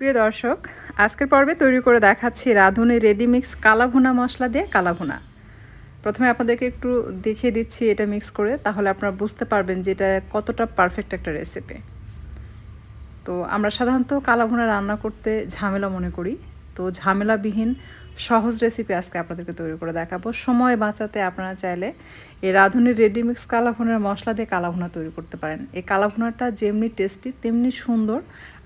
প্রিয় দর্শক, আজকের পর্বে তৈরি করে দেখাচ্ছি রাঁধুনি রেডিমিক্স কালাভুনা মশলা দিয়ে কালাভুনা। প্রথমে আপনাদেরকে একটু দেখিয়ে দিচ্ছি এটা মিক্স করে, তাহলে আপনারা বুঝতে পারবেন যে এটা কতটা পারফেক্ট একটা রেসিপি তো আমরা সাধারণত কালাভুনা রান্না করতে ঝামেলা মনে করি তো ঝামেলাবিহীন, সহজ রেসিপি আজকে আপনাদেরকে তৈরি করে দেখাবো। সময় বাঁচাতে আপনারা চাইলে এই রাঁধুনির রেডিমিক্স কালাভুনার মশলা দিয়ে কালাভুনা তৈরি করতে পারেন। এই কালাভুনাটা যেমনি টেস্টি তেমনি সুন্দর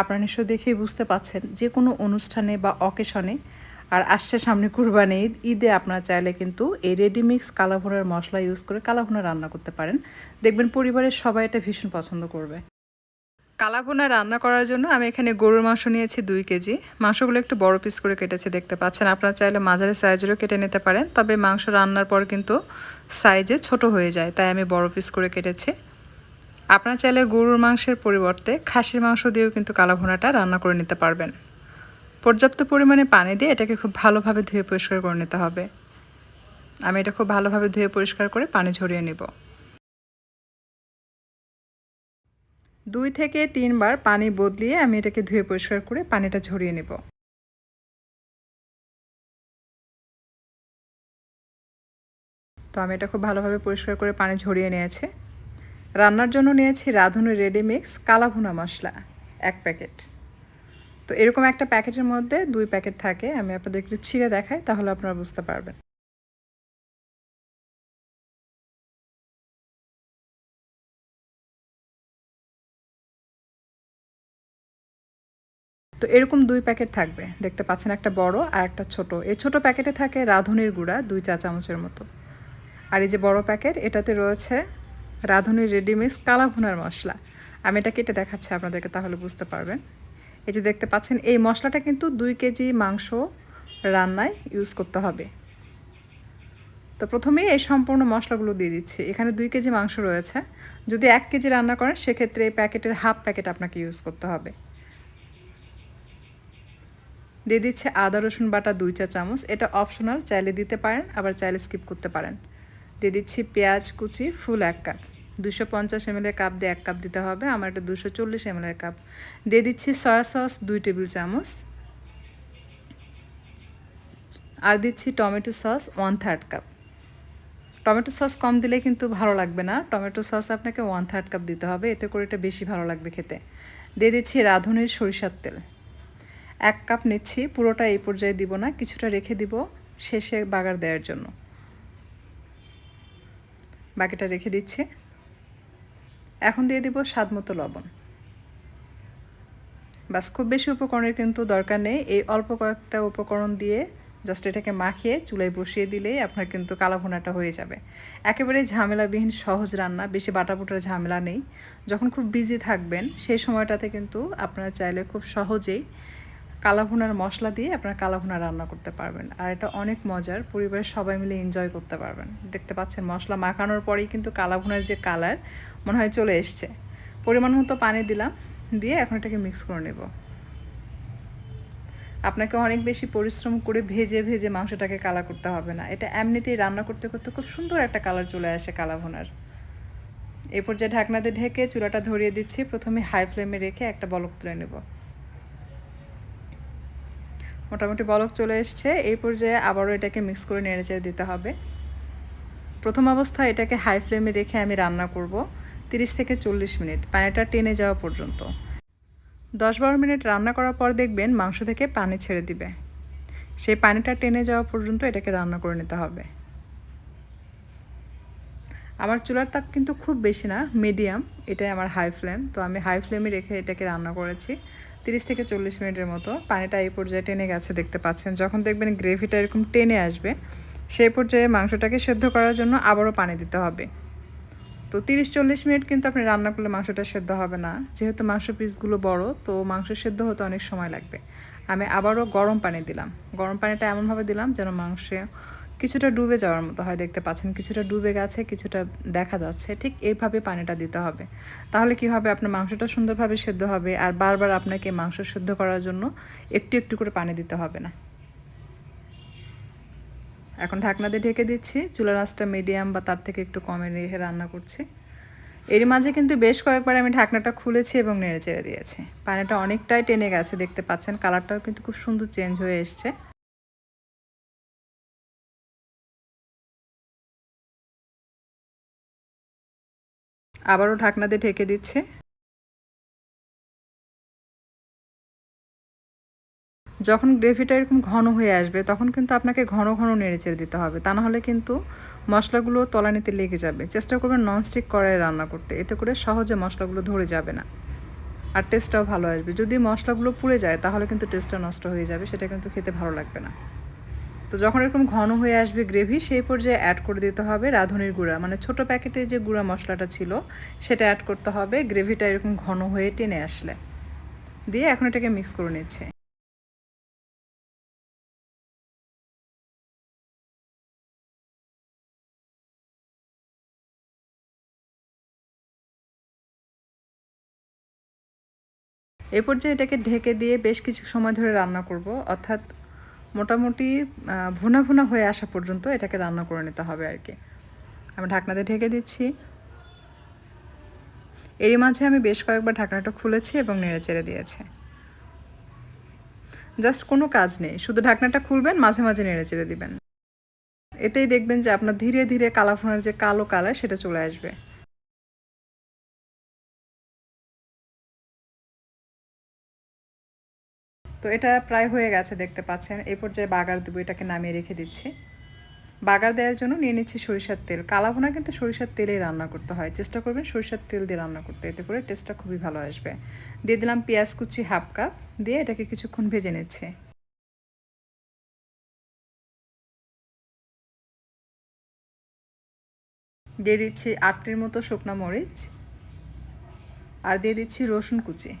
আপনারা নিশ্চয়ই দেখেই বুঝতে পাচ্ছেন যে কোনো অনুষ্ঠানে বা অকেশনে আর আসছে সামনে কুরবানি ঈদ, ঈদে আপনারা চাইলে কিন্তু এই রেডিমিক্স কালাভুনার মশলা ইউজ করে কালাভুনা রান্না করতে পারেন। দেখবেন পরিবারের সবাই এটা ভীষণ পছন্দ করবে। কালাভুনা রান্না করার জন্য আমি এখানে গরুর মাংস নিয়েছি দুই কেজি। মাংসগুলো একটু বড় পিস করে কেটেছি, দেখতে পাচ্ছেন। আপনারা চাইলে মাঝারি সাইজেরও কেটে নিতে পারেন, তবে মাংস রান্নার পর কিন্তু সাইজে ছোট হয়ে যায়, তাই আমি বড় পিস করে কেটেছি। আপনারা চাইলে গরুর মাংসের পরিবর্তে খাসির মাংস দিয়েও কিন্তু কালাভুনাটা রান্না করে নিতে পারবেন। পর্যাপ্ত পরিমাণে পানি দিয়ে এটাকে খুব ভালোভাবে ধুয়ে পরিষ্কার করে নিতে হবে। আমি এটা খুব ভালোভাবে ধুয়ে পরিষ্কার করে পানি ঝরিয়ে নেব। দুই থেকে তিনবার পানি বদলিয়ে আমি এটাকে ধুয়ে পরিষ্কার করে পানিটা ঝরিয়ে নেব। তো আমি এটা খুব ভালোভাবে পরিষ্কার করে পানি ঝরিয়ে নিয়েছি। রান্নার জন্য নিয়েছি রাঁধুনি রেডিমিক্স কালাভুনা মশলা, এক প্যাকেট। তো এরকম একটা প্যাকেটের মধ্যে দুই প্যাকেট থাকে, আমি আপনাদের একটু ছিঁড়ে দেখাই, তাহলে আপনারা বুঝতে পারবেন। তো এরকম দুই প্যাকেট থাকবে। দেখতে পাচ্ছেন একটা বড় আর একটা ছোট। এই ছোট প্যাকেটে থাকে রাঁধুনির গুঁড়া দুই চা চামচের মতো। আর এই যে বড় প্যাকেট, এটাতে রয়েছে রাঁধুনির রেডিমিক্স কালা ভুনার মশলা। আমি এটা কেটে দেখাচ্ছি আপনাদেরকে, তাহলে বুঝতে পারবেন। এই যে দেখতে পাচ্ছেন, এই মশলাটা কিন্তু দুই কেজি মাংস রান্নায় ইউজ করতে হবে। তো প্রথমেই এই সম্পূর্ণ মশলাগুলো দিয়ে দিচ্ছি। এখানে দুই কেজি মাংস রয়েছে। যদি এক কেজি রান্না করেন, সেক্ষেত্রে এই প্যাকেটের হাফ প্যাকেট আপনাকে ইউজ করতে হবে। দিয়ে দিচ্ছে আদা, রসুন বাটা দুই চা চামচ। এটা অপশনাল চাইলে দিতে পারেন, আবার চাইলে স্কিপ করতে পারেন। দিয়ে দিচ্ছি পেঁয়াজ কুচি ফুল এক কাপ দুশো পঞ্চাশ এমএলের কাপ দিয়ে এক কাপ দিতে হবে, আমার এটা দুশো চল্লিশ এমএলের কাপ দিয়ে দিচ্ছি সয়া সস দুই টেবিল চামচ। আর দিচ্ছি tomato sauce one third cup tomato sauce কম দিলে কিন্তু ভালো লাগবে না। টমেটো সস আপনাকে ওয়ান থার্ড কাপ দিতে হবে, এতে করে এটা বেশি ভালো লাগবে খেতে। দিয়ে দিচ্ছি রাঁধুনির সরিষার তেল। এক কাপ নিচ্ছি, পুরোটা এই পর্যায়ে দিব না, কিছুটা রেখে দিব শেষে বাগার দেওয়ার জন্য। বাকিটা রেখে দিচ্ছি। এখন দিয়ে দিব স্বাদ মতো লবণ। বাস, খুব বেশি উপকরণের কিন্তু দরকার নেই। এই অল্প কয়েকটা উপকরণ দিয়ে জাস্ট এটাকে মাখিয়ে চুলায় বসিয়ে দিলেই আপনার কিন্তু কালাভুনাটা হয়ে যাবে। একেবারে ঝামেলাবিহীন সহজ রান্না, বেশি বাটাবুটার ঝামেলা নেই। যখন খুব বিজি থাকবেন, সেই সময়টাতে কিন্তু আপনারা চাইলে খুব সহজেই কালাভুনার মশলা দিয়ে আপনারা কালাভুনা রান্না করতে পারবেন। আর এটা অনেক মজার, পরিবারের সবাই মিলে এনজয় করতে পারবেন। দেখতে পাচ্ছেন মশলা মাখানোর পরেই কিন্তু কালাভুনার যে কালার মনে হয় চলে এসছে। পরিমাণ মতো পানি দিলাম, দিয়ে এখন এটাকে মিক্স করে নেব। আপনাকে অনেক বেশি পরিশ্রম করে ভেজে ভেজে মাংসটাকে কালা করতে হবে না। এটা এমনিতেই রান্না করতে করতে খুব সুন্দর একটা কালার চলে আসে কালাভুনার। এই পর্যায়ে ঢাকনাতে ঢেকে চুলাটা ধরিয়ে দিচ্ছি, প্রথমে হাই ফ্লেমে রেখে একটা বলক তুলে নেব। মোটামুটি বলক চলে এসছে। এই পর্যায়ে আবারও এটাকে মিক্স করে নেড়ে চেড়ে দিতে হবে। প্রথম অবস্থায় এটাকে হাই ফ্লেমে রেখে আমি রান্না করব। তিরিশ থেকে চল্লিশ মিনিট, পানিটা টেনে যাওয়া পর্যন্ত। দশ বারো মিনিট রান্না করার পর দেখবেন মাংস থেকে পানি ছেড়ে দিবে। সেই পানিটা টেনে যাওয়া পর্যন্ত এটাকে রান্না করে নিতে হবে। আমার চুলার তাপ কিন্তু খুব বেশি না মিডিয়াম এটাই আমার হাই ফ্লেম তো আমি হাই ফ্লেমে রেখে এটাকে রান্না করেছি, তিরিশ থেকে চল্লিশ মিনিটের মতো। পানিটা এই পর্যায়ে টেনে গেছে দেখতে পাচ্ছেন। যখন দেখবেন গ্রেভিটা এরকম টেনে আসবে, সেই পর্যায়ে মাংসটাকে সেদ্ধ করার জন্য আবারও পানি দিতে হবে। তো তিরিশ চল্লিশ মিনিট কিন্তু আপনি রান্না করলে মাংসটা সেদ্ধ হবে না। যেহেতু মাংস পিসগুলো বড়, তো মাংস সেদ্ধ হতে অনেক সময় লাগবে। আমি আবারও গরম পানি দিলাম। গরম পানিটা এমনভাবে দিলাম যেন মাংসে কিছুটা ডুবে যাওয়ার মতো হয়, দেখতে পাচ্ছেন। কিছুটা ডুবে গেছে, কিছুটা দেখা যাচ্ছে। ঠিক এইভাবে পানিটা দিতে হবে। তাহলে কি হবে? আপনার মাংসটা সুন্দরভাবে সেদ্ধ হবে আর বারবার আপনাকে মাংস সেদ্ধ করার জন্য একটু একটু করে পানি দিতে হবে না। এখন ঢাকনা দিয়ে ঢেকে দিচ্ছি। চুলার আঁচটা মিডিয়াম বা তার থেকে একটু কমে রেখে রান্না করছি। এর মাঝে কিন্তু বেশ কয়েকবার আমি ঢাকনাটা খুলেছি এবং নেড়ে চেড়ে দিয়েছি। পানিটা অনেকটাই টেনে গেছে, দেখতে পাচ্ছেন। কালারটাও কিন্তু খুব সুন্দর চেঞ্জ হয়ে এসছে। আবারও ঢাকনা দিয়ে ঢেকে দিচ্ছে। যখন গ্রেভিটা এরকম ঘন হয়ে আসবে, তখন কিন্তু আপনাকে ঘন ঘন নেড়ে চেড়ে দিতে হবে। তা নাহলে কিন্তু মশলাগুলো তলানিতে লেগে যাবে। চেষ্টা করবেন ননস্টিক কড়াইয়ে রান্না করতে। এতে করে সহজে মশলাগুলো ধরে যাবে না আর টেস্টটাও ভালো আসবে। যদি মশলাগুলো পুড়ে যায়, তাহলে কিন্তু টেস্টটা নষ্ট হয়ে যাবে। সেটা কিন্তু খেতে ভালো লাগবে না। তো যখন এরকম ঘন হয়ে আসবে গ্রেভি সেই পর্যায়ে অ্যাড করে দিতে হবে রাঁধুনির গুঁড়া। মানে ছোট প্যাকেটে যে গুঁড়া মশলাটা ছিল, সেটা অ্যাড করতে হবে। গ্রেভিটা এরকম ঘন হয়ে টেনে আসলে। দিয়ে এখন এটাকে মিক্স করে নিচ্ছে। এ পর্যায়ে এটাকে ঢেকে দিয়ে বেশ কিছু সময় ধরে রান্না করব। অর্থাৎ মোটামুটি ভুনা ভুনা হয়ে আসা পর্যন্ত এটাকে রান্না করে নিতে হবে আর কি। আমি ঢাকনাতে ঢেকে দিচ্ছি। এরই মাঝে আমি বেশ কয়েকবার ঢাকনাটা খুলেছি এবং নেড়ে চেড়ে দিয়েছি। জাস্ট কোনো কাজ নেই, শুধু ঢাকনাটা খুলবেন, মাঝে মাঝে নেড়ে চেড়ে দিবেন। এতেই দেখবেন যে আপনার ধীরে ধীরে কালাফোনার যে কালো কালার সেটা চলে আসবে। তো এটা প্রায় হয়ে গেছে দেখতে পাচ্ছেন। এই পর্যায়ে বাগার দেবো, এটাকে নামিয়ে রেখে দিচ্ছি। বাগার দেওয়ার জন্য নিয়ে নিচ্ছি সরিষার তেল। কালাভুনা কিন্তু সরিষার তেলেই রান্না করতে হয়। চেষ্টা করবেন সরিষার তেল দিয়ে রান্না করতে, এতে করে টেস্টটা খুবই ভালো আসবে। দিয়ে দিলাম পেঁয়াজ কুচি হাফ কাপ দিয়ে এটাকে কিছুক্ষণ ভেজে নিচ্ছে। দিয়ে দিচ্ছি আটটির মতো শুকনো মরিচ। আর দিয়ে দিচ্ছি রসুন কুচি।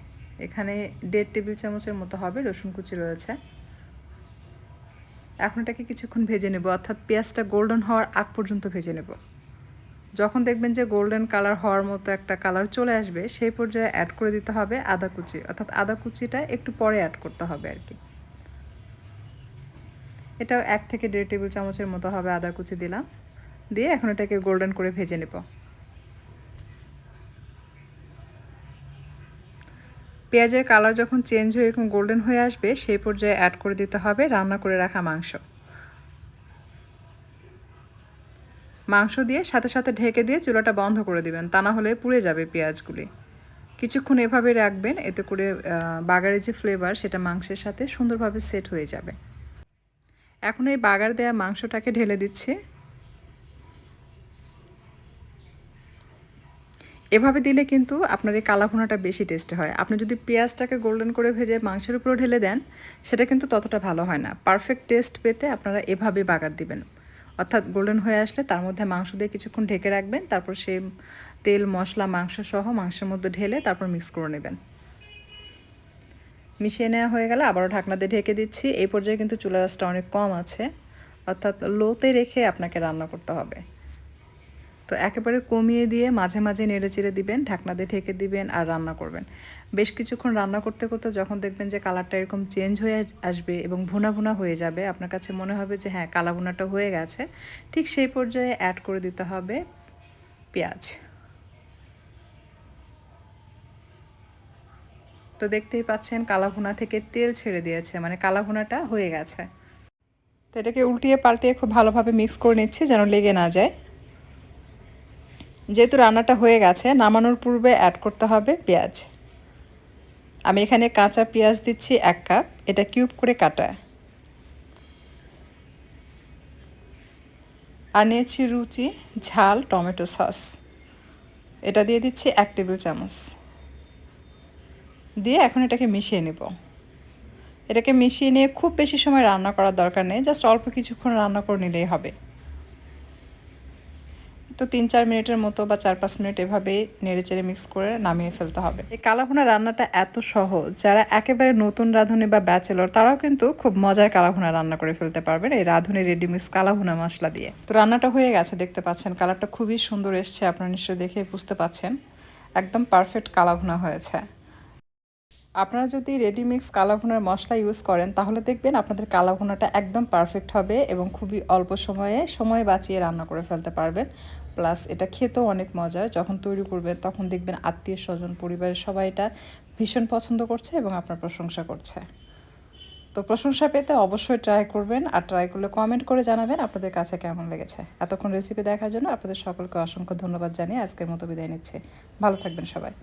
এখানে দেড় টেবিল চামচের মতো হবে, রসুন কুচি রয়েছে। এখন এটাকে কিছুক্ষণ ভেজে নেব, অর্থাৎ পেঁয়াজটা গোল্ডেন হওয়ার আগ পর্যন্ত ভেজে নেব। যখন দেখবেন যে গোল্ডেন কালার হওয়ার মতো একটা কালার চলে আসবে, সেই পর্যায়ে অ্যাড করে দিতে হবে আদা কুচি, অর্থাৎ আদা কুচিটা একটু পরে অ্যাড করতে হবে আর কি। এটাও এক থেকে দেড় টেবিল চামচের মতো হবে আদা কুচি দিলাম, দিয়ে এখন এটাকে গোল্ডেন করে ভেজে নেব। পেঁয়াজের কালার যখন চেঞ্জ হয়ে এরকম গোল্ডেন হয়ে আসবে, সেই পর্যায়ে অ্যাড করে দিতে হবে রান্না করে রাখা মাংস। মাংস দিয়ে সাথে সাথে ঢেকে দিয়ে চুলাটা বন্ধ করে দিবেন, তা না হলে পুড়ে যাবে পেঁয়াজগুলি। কিছুক্ষণ এভাবে রাখবেন, এতে করে বাগারের যে ফ্লেভার সেটা মাংসের সাথে সুন্দরভাবে সেট হয়ে যাবে। এখন এই বাগার দেওয়া মাংসটাকে ঢেলে দিচ্ছি। এভাবে দিলে কিন্তু আপনার এই কালাভুনাটা বেশি টেস্ট হয়। আপনি যদি পেঁয়াজটাকে গোল্ডেন করে ভেজে মাংসের উপরে ঢেলে দেন, সেটা কিন্তু ততটা ভালো হয় না। পারফেক্ট টেস্ট পেতে আপনারা এভাবে বাগার দিবেন। অর্থাৎ গোল্ডেন হয়ে আসলে তার মধ্যে মাংস দিয়ে কিছুক্ষণ ঢেকে রাখবেন, তারপর সে তেল, মশলা, মাংস সহ মাংসের মধ্যে ঢেলে তারপর মিক্স করে নেবেন। মিশিয়ে নেওয়া হয়ে গেলে আবারও ঢাকনা দিয়ে ঢেকে দিচ্ছি। এই পর্যায়ে কিন্তু চুলা রাসটা অনেক কম আছে। অর্থাৎ লোতে রেখে আপনাকে রান্না করতে হবে। তো একেবারে কমিয়ে দিয়ে মাঝে মাঝে নেড়ে চেড়ে দিবেন, ঢাকনা দিয়ে ঢেকে দিবেন আর রান্না করবেন। বেশ কিছুক্ষণ রান্না করতে করতে যখন দেখবেন যে কালারটা এরকম চেঞ্জ হয়ে আসবে এবং ভুনা ভুনা হয়ে যাবে, আপনার কাছে মনে হবে যে হ্যাঁ কালা ভুনাটা হয়ে গেছে, ঠিক সেই পর্যায়ে অ্যাড করে দিতে হবে পেঁয়াজ। তো দেখতেই পাচ্ছেন কালাভুনা থেকে তেল ছেড়ে দিয়েছে মানে কালাভুনাটা হয়ে গেছে। তো এটাকে উল্টিয়ে পাল্টিয়ে খুব ভালোভাবে মিক্স করে নিচ্ছি যেন লেগে না যায়। যেহেতু রান্নাটা হয়ে গেছে, নামানোর পূর্বে অ্যাড করতে হবে পেঁয়াজ। আমি এখানে কাঁচা পেঁয়াজ দিচ্ছি এক কাপ এটা কিউব করে কাটা। আর নিয়েছি রুচি, ঝাল টমেটো সস। এটা দিয়ে দিচ্ছি এক টেবিল চামচ। দিয়ে এখন এটাকে মিশিয়ে নেব। এটাকে মিশিয়ে নিয়ে খুব বেশি সময় রান্না করার দরকার নেই, জাস্ট অল্প কিছুক্ষণ রান্না করে নিলেই হবে। তো তিন চার মিনিটের মতো বা চার পাঁচ মিনিট এভাবে নেড়ে চেড়ে মিক্স করে নামিয়ে ফেলতে হবে। এই কালাভুনা রান্নাটা এত সহজ, যারা একেবারে নতুন রাঁধুনি বা ব্যাচেলর, তারাও কিন্তু খুব মজার কালাভুনা রান্না করে ফেলতে পারবেন এই রাঁধুনি রেডিমিক্স কালাভুনা মশলা দিয়ে। তো রান্নাটা হয়ে গেছে, দেখতে পাচ্ছেন কালারটা খুবই সুন্দর এসছে, আপনারা নিশ্চয়ই দেখে বুঝতে পাচ্ছেন। একদম পারফেক্ট কালাভুনা হয়েছে। আপনারা যদি রেডিমিক্স কালাভুনার মশলা ইউজ করেন, তাহলে দেখবেন আপনাদের কালাভুনাটা একদম পারফেক্ট হবে এবং খুবই অল্প সময়ে, সময় বাঁচিয়ে রান্না করে ফেলতে পারবেন। প্লাস এটা খেতেও অনেক মজার। যখন তৈরি করবেন, তখন দেখবেন আত্মীয় স্বজন, পরিবারের সবাই এটা ভীষণ পছন্দ করছে এবং আপনার প্রশংসা করছে। তো প্রশংসা পেতে অবশ্যই ট্রাই করবেন আর ট্রাই করলে কমেন্ট করে জানাবেন আপনাদের কাছে কেমন লেগেছে। এতক্ষণ রেসিপি দেখার জন্য আপনাদের সকলকে অসংখ্য ধন্যবাদ জানিয়ে আজকের মতো বিদায় নিচ্ছে। ভালো থাকবেন সবাই।